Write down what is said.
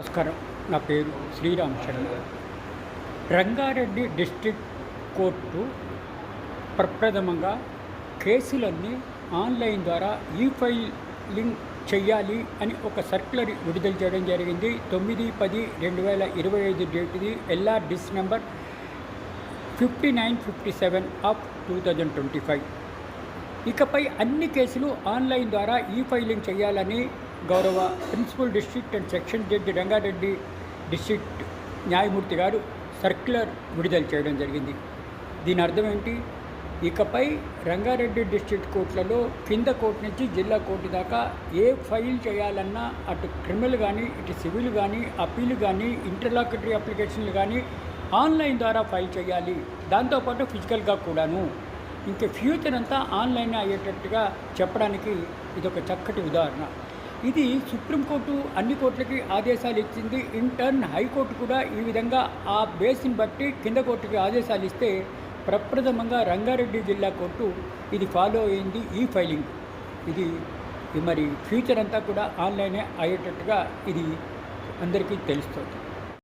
నమస్కారం. నా పేరు శ్రీరామ్ శర్మ రంగారెడ్డి డిస్ట్రిక్ట్ కోర్టు ప్రప్రథమంగా కేసులన్నీ ఆన్లైన్ ద్వారా ఈ ఫైలింగ్ చెయ్యాలి అని ఒక సర్క్యులర్ విడుదల చేయడం జరిగింది. తొమ్మిది పది రెండు వేల ఇరవై ఐదు డేట్ది LR dis number fifty nine fifty seven of two thousand twenty five. ఇకపై అన్ని కేసులు ఆన్లైన్ ద్వారా ఈ ఫైలింగ్ చేయాలని గౌరవ principal district and sessions judge Rangareddy district న్యాయమూర్తి గారు సర్క్యులర్ విడుదల చేయడం జరిగింది. దీని అర్థం ఏంటి ఇకపై రంగారెడ్డి డిస్ట్రిక్ట్ కోర్టులలో కింద కోర్టు నుంచి జిల్లా కోర్టు దాకా ఏ ఫైల్ చేయాలన్నా అటు క్రిమినల్ కానీ ఇటు సివిల్ కానీ అప్పీలు కానీ ఇంటర్లాకటరీ అప్లికేషన్లు కానీ ఆన్లైన్ ద్వారా ఫైల్ చేయాలి. దాంతోపాటు ఫిజికల్గా కూడాను. ఇంకా ఫ్యూచర్ అంతా ఆన్లైన్ అయ్యేటట్టుగా చెప్పడానికి ఇది ఒక చక్కటి ఉదాహరణ. ఇది సుప్రీంకోర్టు అన్ని కోర్టులకి ఆదేశాలు ఇచ్చింది. ఇన్ టర్న్ హైకోర్టు కూడా ఈ విధంగా ఆ బేస్ని బట్టి కింద కోర్టుకి ఆదేశాలు ఇస్తే ప్రప్రథమంగా రంగారెడ్డి జిల్లా కోర్టు ఇది ఫాలో అయింది ఈ ఫైలింగ్. ఇది మరి ఫ్యూచర్ అంతా కూడా ఆన్లైనే అయ్యేటట్టుగా ఇది అందరికీ తెలుస్తుంది.